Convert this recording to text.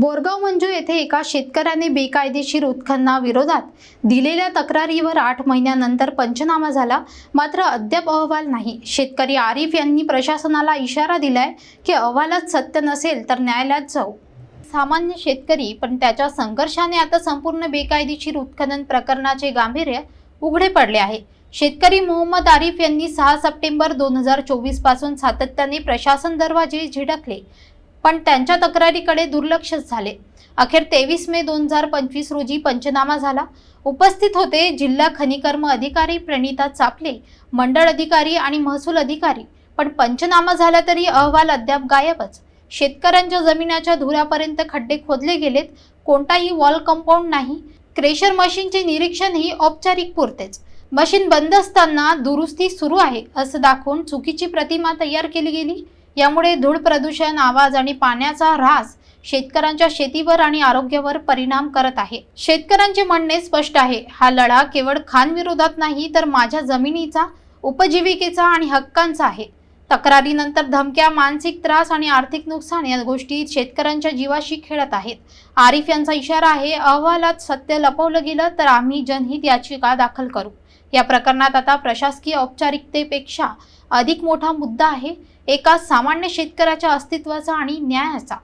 बोरगाव मंजू येथे एका शेतकऱ्याने बेकायदेशीर उत्खनना विरोधात दिलेल्या तक्रारीवर आठ महिन्यानंतर पंचनामा झाला. मात्र अद्याप अहवाल नाही. शेतकरी आरिफ यांनी प्रशासनाला इशारा दिलाय की अहवालात सत्य नसेल तर न्यायालयात जाऊ. सामान्य शेतकरी पण त्याच्या संघर्षाने आता संपूर्ण बेकायदेशीर उत्खनन प्रकरणाचे गांभीर्य उघडे पडले आहे. शेतकरी मोहम्मद आरिफ यांनी सहा सप्टेंबर दोन हजार चोवीसपासून सातत्याने प्रशासन दरवाजे झिडकले. पण त्यांच्या तक्रारीकडे दुर्लक्ष झाले. अखेर तेवीस मे दोन हजार पंचवीस रोजी पंचनामा झाला. उपस्थित होते जिल्हा खनिकर्म अधिकारी प्रणिता चापले मंडळ अधिकारी आणि महसूल अधिकारी. पण पंचनामा झाला तरी अहवाल अद्याप गायबच. शेतकऱ्यांच्या जमिनाच्या धुरापर्यंत खड्डे खोदले गेलेत. कोणताही वॉल कंपाऊंड नाही. क्रेशर मशीनचे निरीक्षणही औपचारिक पुरतेच. मशीन बंद असताना दुरुस्ती सुरू आहे असं दाखवून चुकीची प्रतिमा तयार केली गेली. यामुळे धूळ प्रदूषण आवाज आणि पाण्याचा ऱ्हास शेतकऱ्यांच्या शेतीवर आणि आरोग्यावर परिणाम करत आहे. शेतकऱ्यांचे म्हणणे स्पष्ट आहे. हा लढा केवळ खान विरोधात नाही तर माझ्या जमिनीचा उपजीविकेचा आणि हक्कांचा आहे. तक्रारीनंतर धमक्या मानसिक त्रास आणि आर्थिक नुकसान या गोष्टी शेतकऱ्यांच्या जीवाशी खेळत आहेत. आरिफ यांचा इशारा आहे अहवालात सत्य लपवलं गेलं तर आम्ही जनहित याचिका दाखल करू. या प्रकरणात आता प्रशासकीय औपचारिकतेपेक्षा अधिक मोठा मुद्दा आहे एका सामान्य शेतकऱ्याच्या अस्तित्वाचा आणि न्यायाचा.